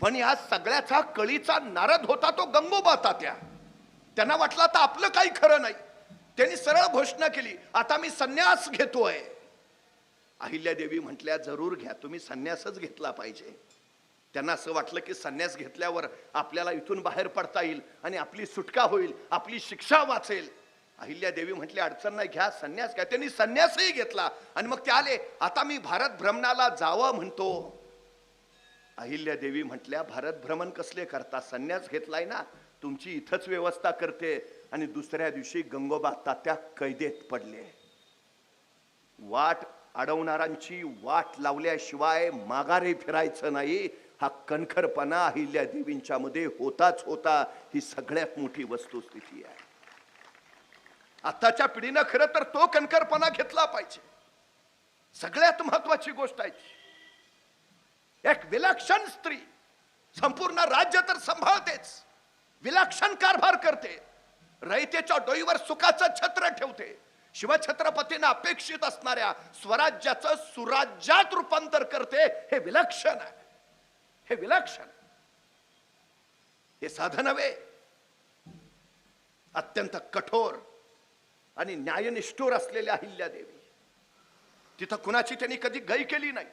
पण या सगळ्याचा कळीचा नारद होता तो गंगोबा तात्या त्यांना वाटलं आता आपलं काही खरं नाही. त्यांनी सरळ घोषणा केली आता मी संन्यास घेतोय. अहिल्यादेवी म्हटल्या जरूर घ्या तुम्ही संन्यासच घेतला पाहिजे. त्यांना असं वाटलं की संन्यास घेतल्यावर आपल्याला इथून बाहेर पडता येईल आणि आपली सुटका होईल आपली शिक्षा वाचेल. अहिल्यादेवी म्हटली अडचण नाही घ्या संन्यास घ्या. त्यांनी संन्यासही घेतला आणि मग ते आले आता मी भारत भ्रमणाला जावं म्हणतो. अहिल्यादेवी म्हटल्या भारत भ्रमण कसले करता? संन्यास घेतलाय ना? तुमची इथंच व्यवस्था करते. आणि दुसऱ्या दिवशी गंगोबा तात्या कैदेत पडले. वाट अडवणाऱ्यांची वाट लावल्याशिवाय माघारी फिरायचं नाही. हा कणखरपणा अहिल्या देवींच्या मध्ये होताच होता. ही सगळ्यात मोठी वस्तुस्थिती आहे. आताच्या पिढीनं खरं तर तो कणखरपणा घेतला पाहिजे. सगळ्यात महत्वाची गोष्ट आहे एक विलक्षण स्त्री. संपूर्ण राज्य तर सांभाळतेच. विलक्षण कारभार करते. रयतेच्या डोईवर सुखाचं छत्र ठेवते. शिवछत्रपतींना अपेक्षित असणाऱ्या स्वराज्याचं सुराज्यात रूपांतर करते हे विलक्षण आहे. हे विलक्षण. हे साधन नव्हे. अत्यंत कठोर आणि न्यायनिष्ठूर असलेल्या अहिल्यादेवी. तिथं कुणाची त्यांनी कधी गय केली नाही.